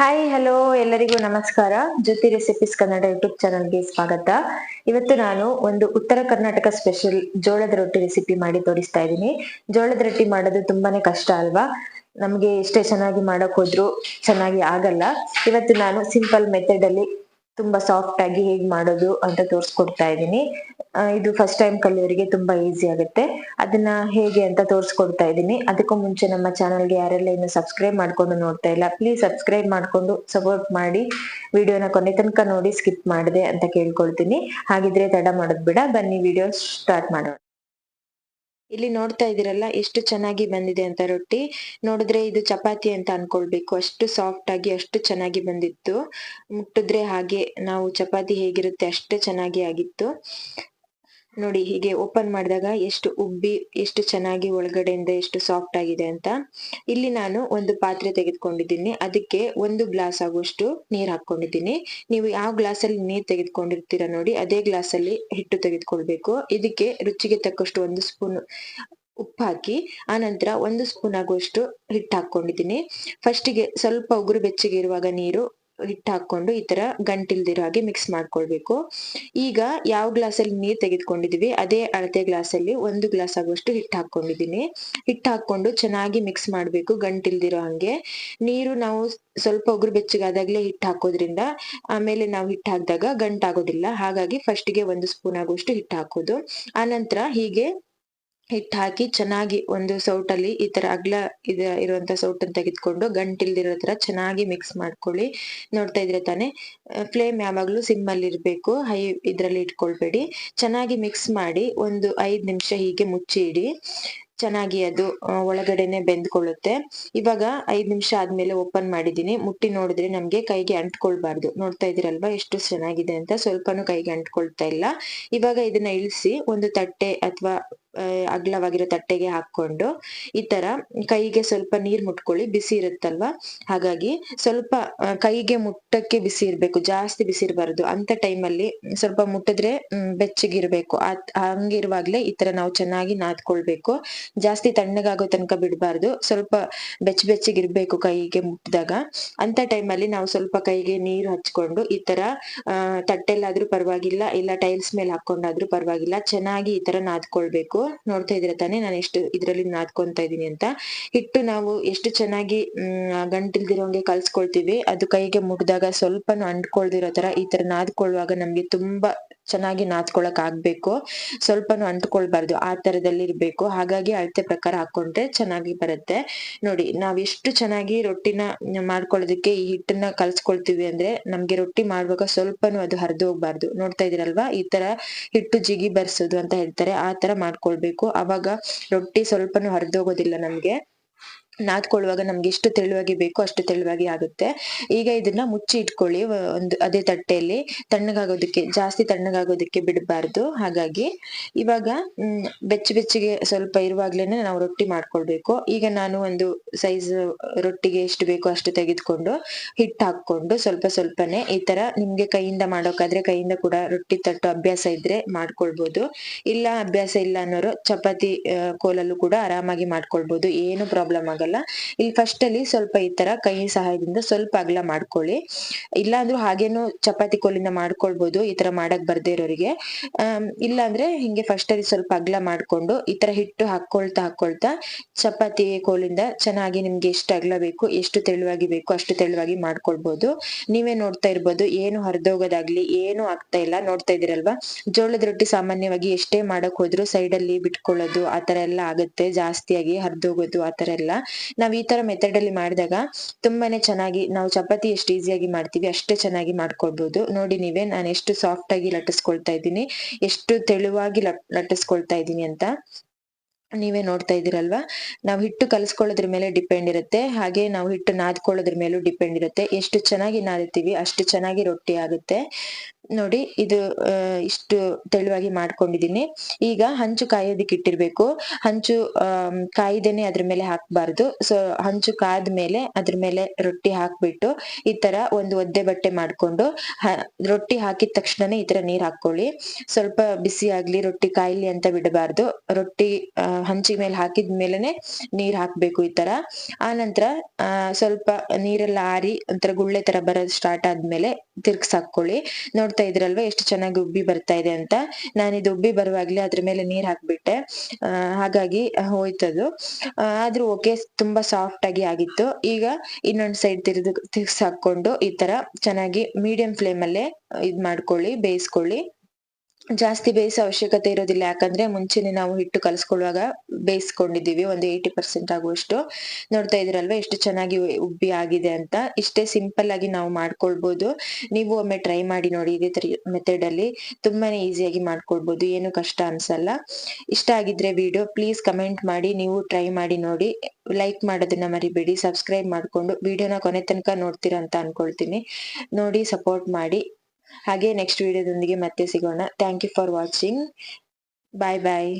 Hi hello ಎಲ್ಲರಿಗೂ ನಮಸ್ಕಾರ. ಜ್ಯೋತಿ recipes Kannada YouTube ಚಾನಲ್ಗೆ ಸ್ವಾಗತ. ಇವತ್ತು ನಾನು ಒಂದು ಉತ್ತರ ಕರ್ನಾಟಕ ಸ್ಪೆಷಲ್ ಜೋಳದ ರೊಟ್ಟಿ ರೆಸಿಪಿ ಮಾಡಿ ತೋರಿಸ್ತಾ ಇದ್ದೀನಿ. ಜೋಳದ ರೊಟ್ಟಿ ಮಾಡೋದು ತುಂಬಾನೇ ಕಷ್ಟ ಅಲ್ವಾ? ನಮ್ಗೆ ಎಷ್ಟೇ ಚೆನ್ನಾಗಿ ಮಾಡಕ್ ಹೋದ್ರು ಚೆನ್ನಾಗಿ ಆಗಲ್ಲ. ಇವತ್ತು ನಾನು ಸಿಂಪಲ್ ಮೆಥಡ್ ಅಲ್ಲಿ ತುಂಬಾ ಸಾಫ್ಟ್ ಆಗಿ ಹೇಗ್ ಮಾಡೋದು ಅಂತ ತೋರಿಸ್ಕೊಡ್ತಾ ಇದ್ದೀನಿ. ಇದು ಫಸ್ಟ್ ಟೈಮ್ ಕಲಿಯೋರಿಗೆ ತುಂಬಾ ಈಸಿ ಆಗುತ್ತೆ. ಅದನ್ನ ಹೇಗೆ ಅಂತ ತೋರಿಸ್ಕೊಡ್ತಾ ಇದ್ದೀನಿ. ಅದಕ್ಕೂ ಮುಂಚೆ ನಮ್ಮ ಚಾನಲ್ಗೆ ಯಾರೆಲ್ಲ ಇನ್ನು ಸಬ್ಸ್ಕ್ರೈಬ್ ಮಾಡ್ಕೊಂಡು ನೋಡ್ತಾ ಇಲ್ಲ ಪ್ಲೀಸ್ ಸಬ್ಸ್ಕ್ರೈಬ್ ಮಾಡ್ಕೊಂಡು ಸಪೋರ್ಟ್ ಮಾಡಿ. ವಿಡಿಯೋನ ಕೊನೆ ತನಕ ನೋಡಿ ಸ್ಕಿಪ್ ಮಾಡಿದೆ ಅಂತ ಕೇಳ್ಕೊಳ್ತೀನಿ. ಹಾಗಿದ್ರೆ ತಡ ಮಾಡೋದ್ ಬಿಡ. ಬನ್ನಿ ವಿಡಿಯೋ ಸ್ಟಾರ್ಟ್ ಮಾಡೋಣ. ಇಲ್ಲಿ ನೋಡ್ತಾ ಇದೀರಲ್ಲ ಎಷ್ಟು ಚೆನ್ನಾಗಿ ಬಂದಿದೆ ಅಂತ ರೊಟ್ಟಿ. ನೋಡಿದ್ರೆ ಇದು ಚಪಾತಿ ಅಂತ ಅನ್ಕೊಳ್ಬೇಕು. ಅಷ್ಟು ಸಾಫ್ಟ್ ಆಗಿ ಅಷ್ಟು ಚೆನ್ನಾಗಿ ಬಂದಿತ್ತು. ಮುಟ್ಟಿದ್ರೆ ಹಾಗೆ ನಾವು ಚಪಾತಿ ಹೇಗಿರುತ್ತೆ ಅಷ್ಟೇ ಚೆನ್ನಾಗಿ ಆಗಿತ್ತು. ನೋಡಿ ಹೀಗೆ ಓಪನ್ ಮಾಡಿದಾಗ ಎಷ್ಟು ಉಬ್ಬಿ, ಎಷ್ಟು ಚೆನ್ನಾಗಿ ಒಳಗಡೆಯಿಂದ ಎಷ್ಟು ಸಾಫ್ಟ್ ಆಗಿದೆ ಅಂತ. ಇಲ್ಲಿ ನಾನು ಒಂದು ಪಾತ್ರೆ ತೆಗೆದುಕೊಂಡಿದ್ದೀನಿ. ಅದಕ್ಕೆ ಒಂದು ಗ್ಲಾಸ್ ಆಗುವಷ್ಟು ನೀರು ಹಾಕೊಂಡಿದ್ದೀನಿ. ನೀವು ಯಾವ ಗ್ಲಾಸ್ ಅಲ್ಲಿ ನೀರು ತೆಗೆದುಕೊಂಡಿರ್ತೀರಾ ನೋಡಿ, ಅದೇ ಗ್ಲಾಸ್ ಅಲ್ಲಿ ಹಿಟ್ಟು ತೆಗೆದುಕೊಳ್ಬೇಕು. ಇದಕ್ಕೆ ರುಚಿಗೆ ತಕ್ಕಷ್ಟು ಒಂದು ಸ್ಪೂನ್ ಉಪ್ಪು ಹಾಕಿ, ಆ ನಂತರ ಒಂದು ಸ್ಪೂನ್ ಆಗುವಷ್ಟು ಹಿಟ್ಟು ಹಾಕೊಂಡಿದ್ದೀನಿ. ಫಸ್ಟಿಗೆ ಸ್ವಲ್ಪ ಉಗುರು ಬೆಚ್ಚಗೆ ಇರುವಾಗ ನೀರು ಹಿಟ್ಟು ಹಾಕೊಂಡು ಈ ತರ ಗಂಟಿಲ್ದಿರೋ ಹಾಗೆ ಮಿಕ್ಸ್ ಮಾಡ್ಕೊಳ್ಬೇಕು. ಈಗ ಯಾವ ಗ್ಲಾಸಲ್ಲಿ ನೀರ್ ತೆಗೆದುಕೊಂಡಿದೀವಿ, ಅದೇ ಅಳತೆ ಗ್ಲಾಸಲ್ಲಿ ಒಂದು ಗ್ಲಾಸ್ ಆಗುವಷ್ಟು ಹಿಟ್ಟು ಹಾಕೊಂಡಿದೀನಿ ಹಿಟ್ಟು ಹಾಕೊಂಡು ಚೆನ್ನಾಗಿ ಮಿಕ್ಸ್ ಮಾಡ್ಬೇಕು ಗಂಟಿಲ್ದಿರೋ ಹಂಗೆ. ನೀರು ನಾವು ಸ್ವಲ್ಪ ಉಗುರು ಬೆಚ್ಚಗಾದಾಗ್ಲೇ ಹಿಟ್ಟು ಹಾಕೋದ್ರಿಂದ ಆಮೇಲೆ ನಾವು ಹಿಟ್ಟು ಹಾಕಿದಾಗ ಗಂಟಾಗೋದಿಲ್ಲ. ಹಾಗಾಗಿ ಫಸ್ಟಿಗೆ ಒಂದು ಸ್ಪೂನ್ ಆಗುವಷ್ಟು ಹಿಟ್ಟು ಹಾಕೋದು ಆನಂತರ ಹೀಗೆ ಹಿಟ್ಟು ಹಾಕಿ ಚೆನ್ನಾಗಿ ಒಂದು ಸೌಟಲ್ಲಿ ಈ ತರ ಅಗ್ಲ ಇದ ಇರುವಂತ ಸೌಟನ್ನು ತೆಗೆದುಕೊಂಡು ಗಂಟಿಲ್ದಿರೋ ತರ ಚೆನ್ನಾಗಿ ಮಿಕ್ಸ್ ಮಾಡ್ಕೊಳ್ಳಿ. ನೋಡ್ತಾ ಇದ್ರೆ ತಾನೆ ಫ್ಲೇಮ್ ಯಾವಾಗ್ಲೂ ಸಿಮ್ ಅಲ್ಲಿ ಇರ್ಬೇಕು, ಹೈ ಇದ್ರಲ್ಲಿ ಇಟ್ಕೊಳ್ಬೇಡಿ. ಚೆನ್ನಾಗಿ ಮಿಕ್ಸ್ ಮಾಡಿ ಒಂದು ಐದು ನಿಮಿಷ ಹೀಗೆ ಮುಚ್ಚಿ ಇಡಿ ಚೆನ್ನಾಗಿ ಅದು ಒಳಗಡೆನೆ ಬೆಂದ್ಕೊಳ್ಳುತ್ತೆ. ಇವಾಗ ಐದ್ ನಿಮಿಷ ಆದ್ಮೇಲೆ ಓಪನ್ ಮಾಡಿದೀನಿ ಮುಟ್ಟಿ ನೋಡಿದ್ರೆ ನಮ್ಗೆ ಕೈಗೆ ಅಂಟ್ಕೊಳ್ಬಾರ್ದು. ನೋಡ್ತಾ ಇದೀರಲ್ವಾ ಎಷ್ಟು ಚೆನ್ನಾಗಿದೆ ಅಂತ. ಸ್ವಲ್ಪನೂ ಕೈಗೆ ಅಂಟ್ಕೊಳ್ತಾ ಇಲ್ಲ. ಇವಾಗ ಇದನ್ನ ಇಳಿಸಿ ಒಂದು ತಟ್ಟೆ ಅಥವಾ ಅಗ್ಲವಾಗಿರೋ ತಟ್ಟೆಗೆ ಹಾಕೊಂಡು ಈ ತರ ಕೈಗೆ ಸ್ವಲ್ಪ ನೀರ್ ಮುಟ್ಕೊಳ್ಳಿ, ಬಿಸಿ ಇರುತ್ತಲ್ವಾ? ಹಾಗಾಗಿ ಸ್ವಲ್ಪ ಕೈಗೆ ಮುಟ್ಟಕ್ಕೆ ಬಿಸಿ ಇರ್ಬೇಕು, ಜಾಸ್ತಿ ಬಿಸಿ ಇರಬಾರ್ದು. ಅಂತ ಟೈಮಲ್ಲಿ ಸ್ವಲ್ಪ ಮುಟ್ಟಿದ್ರೆ ಬೆಚ್ಚಗಿರ್ಬೇಕು. ಆ ಹಂಗಿರುವಾಗ್ಲೇ ಈ ತರ ನಾವು ಚೆನ್ನಾಗಿ ನಾದ್ಕೊಳ್ಬೇಕು. ಜಾಸ್ತಿ ತಣ್ಣಗಾಗೋ ತನಕ ಬಿಡಬಾರ್ದು. ಸ್ವಲ್ಪ ಬೆಚ್ಚ ಬೆಚ್ಚಗಿರ್ಬೇಕು ಕೈಗೆ ಮುಟ್ಟಿದಾಗ. ಅಂತ ಟೈಮಲ್ಲಿ ನಾವು ಸ್ವಲ್ಪ ಕೈಗೆ ನೀರು ಹಚ್ಕೊಂಡು ಈ ತರ ತಟ್ಟೆಲ್ಲಾದ್ರೂ ಪರವಾಗಿಲ್ಲ, ಇಲ್ಲ ಟೈಲ್ಸ್ ಮೇಲೆ ಹಾಕೊಂಡಾದ್ರೂ ಪರವಾಗಿಲ್ಲ, ಚೆನ್ನಾಗಿ ಈ ತರ ನಾದ್ಕೊಳ್ಬೇಕು. ನೋಡ್ತಾ ಇದ್ರೆ ತಾನೇ? ನಾನು ಎಷ್ಟು ಇದ್ರಲ್ಲಿ ನಾದ್ಕೊಂತ ಇದ್ದೀನಿ ಅಂತ. ಹಿಟ್ಟು ನಾವು ಎಷ್ಟು ಚೆನ್ನಾಗಿ ಗಂಟಿಲ್ದಿರೋಂಗೆ ಕಲ್ಸ್ಕೊಳ್ತೀವಿ. ಅದು ಕೈಗೆ ಮುಟ್ದಾಗ ಸ್ವಲ್ಪನೂ ಅಂಟ್ಕೊಳ್ದಿರೋ ತರ ಈ ತರ ನಾದ್ಕೊಳ್ಳುವಾಗ ನಮ್ಗೆ ತುಂಬಾ ಚೆನ್ನಾಗಿ ನಾದ್ಕೊಳಕ್ ಆಗ್ಬೇಕು. ಸ್ವಲ್ಪನು ಅಂಟ್ಕೊಳ್ಬಾರ್ದು, ಆ ತರದಲ್ಲಿ ಇರ್ಬೇಕು. ಹಾಗಾಗಿ ಅಳತೆ ಪ್ರಕಾರ ಹಾಕೊಂಡ್ರೆ ಚೆನ್ನಾಗಿ ಬರುತ್ತೆ. ನೋಡಿ, ನಾವ್ ಎಷ್ಟು ಚೆನ್ನಾಗಿ ರೊಟ್ಟಿನ ಮಾಡ್ಕೊಳ್ಳೋದಕ್ಕೆ ಈ ಹಿಟ್ಟನ್ನ ಕಲ್ಸ್ಕೊಳ್ತೀವಿ ಅಂದ್ರೆ ನಮ್ಗೆ ರೊಟ್ಟಿ ಮಾಡುವಾಗ ಸ್ವಲ್ಪನು ಅದು ಹರಿದು ಹೋಗ್ಬಾರ್ದು. ನೋಡ್ತಾ ಇದೀರಲ್ವಾ ಈ ತರ ಹಿಟ್ಟು ಜಿಗಿ ಬರ್ಸೋದು ಅಂತ ಹೇಳ್ತಾರೆ. ಆ ತರ ಮಾಡ್ಕೊಳ್ಬೇಕು. ಅವಾಗ ರೊಟ್ಟಿ ಸ್ವಲ್ಪನು ಹರಿದೋಗೋದಿಲ್ಲ ನಮ್ಗೆ. ನಾದ್ಕೊಳ್ಳುವಾಗ ನಮ್ಗೆ ಎಷ್ಟು ತೆಳುವಾಗಿ ಬೇಕೋ ಅಷ್ಟು ತೆಳುವಾಗಿ ಆಗುತ್ತೆ. ಈಗ ಇದನ್ನ ಮುಚ್ಚಿ ಇಟ್ಕೊಳ್ಳಿ. ಒಂದು, ಅದೇ ತಟ್ಟೆಯಲ್ಲಿ ತಣ್ಣಗಾಗೋದಕ್ಕೆ, ಜಾಸ್ತಿ ತಣ್ಣಗಾಗೋದಕ್ಕೆ ಬಿಡಬಾರ್ದು. ಹಾಗಾಗಿ ಇವಾಗ ಬೆಚ್ಚ ಬೆಚ್ಚಗೆ ಸ್ವಲ್ಪ ಇರುವಾಗ್ಲೇನೆ ನಾವು ರೊಟ್ಟಿ ಮಾಡ್ಕೊಳ್ಬೇಕು. ಈಗ ನಾನು ಒಂದು ಸೈಜ್ ರೊಟ್ಟಿಗೆ ಎಷ್ಟು ಬೇಕೋ ಅಷ್ಟು ತೆಗೆದುಕೊಂಡು ಹಿಟ್ಟು ಹಾಕೊಂಡು ಸ್ವಲ್ಪ ಸ್ವಲ್ಪನೇ ಈ ತರ ನಿಮ್ಗೆ ಕೈಯಿಂದ ಮಾಡೋಕಾದ್ರೆ ಕೈಯಿಂದ ಕೂಡ ರೊಟ್ಟಿ ತಟ್ಟೋ ಅಭ್ಯಾಸ ಇದ್ರೆ ಮಾಡ್ಕೊಳ್ಬಹುದು ಇಲ್ಲ ಅಭ್ಯಾಸ ಇಲ್ಲ ಅನ್ನೋರು ಚಪಾತಿ ಕೋಲಲ್ಲೂ ಕೂಡ ಆರಾಮಾಗಿ ಮಾಡ್ಕೊಳ್ಬಹುದು ಏನು ಪ್ರಾಬ್ಲಮ್ ಆಗಲ್ಲ. ಇಲ್ಲಿ ಫಸ್ಟ್ ಅಲ್ಲಿ ಸ್ವಲ್ಪ ಈ ತರ ಕೈ ಸಹಾಯದಿಂದ ಸ್ವಲ್ಪ ಅಗಲ ಮಾಡ್ಕೊಳ್ಳಿ. ಇಲ್ಲ ಅಂದ್ರೂ ಹಾಗೇನು ಚಪಾತಿ ಕೋಲಿಂದ ಮಾಡ್ಕೊಳ್ಬಹುದು ಈ ತರ ಮಾಡಕ್ ಬರ್ದೇ ಇರೋರಿಗೆ. ಇಲ್ಲಾಂದ್ರೆ ಹಿಂಗೆ ಫಸ್ಟ್ ಅಲ್ಲಿ ಸ್ವಲ್ಪ ಅಗಲ ಮಾಡ್ಕೊಂಡು ಈ ತರ ಹಿಟ್ಟು ಹಾಕೊಳ್ತಾ ಹಾಕೊಳ್ತಾ ಚಪಾತಿ ಕೋಲಿಂದ ಚೆನ್ನಾಗಿ ನಿಮ್ಗೆ ಎಷ್ಟು ಅಗಲ ಬೇಕು, ಎಷ್ಟು ತೆಳುವಾಗಿ ಬೇಕು ಅಷ್ಟು ತೆಳುವಾಗಿ ಮಾಡ್ಕೊಳ್ಬಹುದು ನೀವೇ ನೋಡ್ತಾ ಇರ್ಬೋದು, ಏನು ಹರಿದೋಗೋದಾಗ್ಲಿ, ಏನು ಆಗ್ತಾ ಇಲ್ಲ, ನೋಡ್ತಾ ಇದೀರಲ್ವಾ ಜೋಳದ ರೊಟ್ಟಿ ಸಾಮಾನ್ಯವಾಗಿ ಎಷ್ಟೇ ಮಾಡಕ್ ಹೋದ್ರು ಸೈಡ್ ಅಲ್ಲಿ ಬಿಟ್ಕೊಳ್ಳೋದು ಆತರ ಎಲ್ಲ ಆಗುತ್ತೆ. ಜಾಸ್ತಿಯಾಗಿ ಹರಿದೋಗೋದು ಆತರ ಎಲ್ಲ. ನಾವ್ ಈ ತರ ಮೆಥಡ್ ಅಲ್ಲಿ ಮಾಡಿದಾಗ ತುಂಬಾನೇ ಚೆನ್ನಾಗಿ ನಾವು ಚಪಾತಿ ಎಷ್ಟು ಈಸಿಯಾಗಿ ಮಾಡ್ತೀವಿ ಅಷ್ಟೇ ಚೆನ್ನಾಗಿ ಮಾಡ್ಕೊಳ್ಬಹುದು ನೋಡಿ ನೀವೇ ನಾನು ಎಷ್ಟು ಸಾಫ್ಟ್ ಆಗಿ ಲಟ್ಟಿಸ್ಕೊಳ್ತಾ ಇದ್ದೀನಿ, ಎಷ್ಟು ತೆಳುವಾಗಿ ಲಟ್, ಲಟ್ಟಿಸ್ಕೊಳ್ತಾ ಇದ್ದೀನಿ ಅಂತ ನೀವೇ ನೋಡ್ತಾ ಇದ್ದೀರಲ್ವಾ? ನಾವು ಹಿಟ್ಟು ಕಲಿಸ್ಕೊಳ್ಳೋದ್ರ ಮೇಲೆ ಡಿಪೆಂಡ್ ಇರುತ್ತೆ, ಹಾಗೆ ನಾವು ಹಿಟ್ಟು ನಾದ್ಕೊಳ್ಳೋದ್ರ ಮೇಲೂ ಡಿಪೆಂಡ್ ಇರುತ್ತೆ. ಎಷ್ಟು ಚೆನ್ನಾಗಿ ನಾದ್ತೀವಿ ಅಷ್ಟು ಚೆನ್ನಾಗಿ ರೊಟ್ಟಿ ಆಗುತ್ತೆ. ನೋಡಿ ಇದು ಇಷ್ಟು ತೆಳುವಾಗಿ ಮಾಡ್ಕೊಂಡಿದ್ದೀನಿ. ಈಗ ಹಂಚು ಕಾಯೋದಿಕ್ಕೆ ಇಟ್ಟಿರ್ಬೇಕು. ಹಂಚು ಕಾಯ್ದೇನೆ ಅದ್ರ ಮೇಲೆ ಹಾಕ್ಬಾರ್ದು. ಸೊ ಹಂಚು ಕಾದ ಮೇಲೆ ಅದ್ರ ಮೇಲೆ ರೊಟ್ಟಿ ಹಾಕ್ಬಿಟ್ಟು ಈ ತರ ಒಂದು ಒದ್ದೆ ಬಟ್ಟೆ ಮಾಡ್ಕೊಂಡು ರೊಟ್ಟಿ ಹಾಕಿದ ತಕ್ಷಣನೇ ಈ ತರ ನೀರ್ ಹಾಕೊಳ್ಳಿ ಸ್ವಲ್ಪ ಬಿಸಿ ಆಗ್ಲಿ, ರೊಟ್ಟಿ ಕಾಯ್ಲಿ ಅಂತ ಬಿಡಬಾರ್ದು. ರೊಟ್ಟಿ ಹಂಚಿ ಮೇಲೆ ಹಾಕಿದ ಮೇಲೆನೆ ನೀರ್ ಹಾಕ್ಬೇಕು ಈ ತರ. ಆ ನಂತರ, ಆ, ಸ್ವಲ್ಪ ನೀರೆಲ್ಲ ಆರಿ, ಒಂಥರ ಗುಳ್ಳೆ ತರ ಬರೋದು ಸ್ಟಾರ್ಟ್ ಆದ್ಮೇಲೆ ತಿರ್ಗ್ಸ್ ಹಾಕೊಳ್ಳಿ ನೋಡ್ತಾ ಇದ್ರಲ್ವಾ ಎಷ್ಟು ಚೆನ್ನಾಗಿ ಉಬ್ಬಿ ಬರ್ತಾ ಇದೆ ಅಂತ. ನಾನು ಇದು ಉಬ್ಬಿ ಬರುವಾಗ್ಲೇ ಅದ್ರ ಮೇಲೆ ನೀರ್ ಹಾಕ್ಬಿಟ್ಟೆ. ಹಾಗಾಗಿ ಹೋಯ್ತದು ಆದ್ರೂ ಓಕೆ ತುಂಬಾ ಸಾಫ್ಟ್ ಆಗಿ ಆಗಿತ್ತು. ಈಗ ಇನ್ನೊಂದ್ ಸೈಡ್ ತಿರ್ದು ತಿರ್ಗ್ಸ್ ಹಾಕೊಂಡು ಈ ತರ ಚೆನ್ನಾಗಿ ಮೀಡಿಯಂ ಫ್ಲೇಮ್ ಅಲ್ಲೇ ಇದ್ ಮಾಡ್ಕೊಳ್ಳಿ, ಬೇಯಿಸ್ಕೊಳ್ಳಿ. ಜಾಸ್ತಿ ಬೇಯಿಸೋ ಅವಶ್ಯಕತೆ ಇರೋದಿಲ್ಲ. ಯಾಕಂದ್ರೆ ಮುಂಚೆನೆ ನಾವು ಹಿಟ್ಟು ಕಲಸ್ಕೊಳ್ಳುವಾಗ ಬೇಯಿಸ್ಕೊಂಡಿದ್ದೀವಿ. ಒಂದು ಏಯ್ಟಿ ಪರ್ಸೆಂಟ್ ಆಗುವಷ್ಟು. ನೋಡ್ತಾ ಇದ್ರಲ್ವಾ ಎಷ್ಟು ಚೆನ್ನಾಗಿ ಉಬ್ಬಿ ಆಗಿದೆ ಅಂತ. ಇಷ್ಟೇ ಸಿಂಪಲ್ ಆಗಿ ನಾವು ಮಾಡ್ಕೊಳ್ಬಹುದು ನೀವು ಒಮ್ಮೆ ಟ್ರೈ ಮಾಡಿ ನೋಡಿ ಇದೇ ಮೆಥಡ್ ಅಲ್ಲಿ. ತುಂಬಾನೇ ಈಸಿಯಾಗಿ ಮಾಡ್ಕೊಳ್ಬಹುದು ಏನು ಕಷ್ಟ ಅನ್ಸಲ್ಲ. ಇಷ್ಟ ಆಗಿದ್ರೆ ವಿಡಿಯೋ ಪ್ಲೀಸ್ ಕಮೆಂಟ್ ಮಾಡಿ. ನೀವು ಟ್ರೈ ಮಾಡಿ ನೋಡಿ. ಲೈಕ್ ಮಾಡೋದನ್ನ ಮರಿಬೇಡಿ. ಸಬ್ಸ್ಕ್ರೈಬ್ ಮಾಡ್ಕೊಂಡು. ವಿಡಿಯೋನ ಕೊನೆ ತನಕ ನೋಡ್ತೀರಾ ಅಂತ ಅನ್ಕೊಳ್ತೀನಿ. ನೋಡಿ ಸಪೋರ್ಟ್ ಮಾಡಿ. ಹಾಗೆ ನೆಕ್ಸ್ಟ್ ವಿಡಿಯೋದೊಂದಿಗೆ ಮತ್ತೆ ಸಿಗೋಣ. Thank you for watching bye bye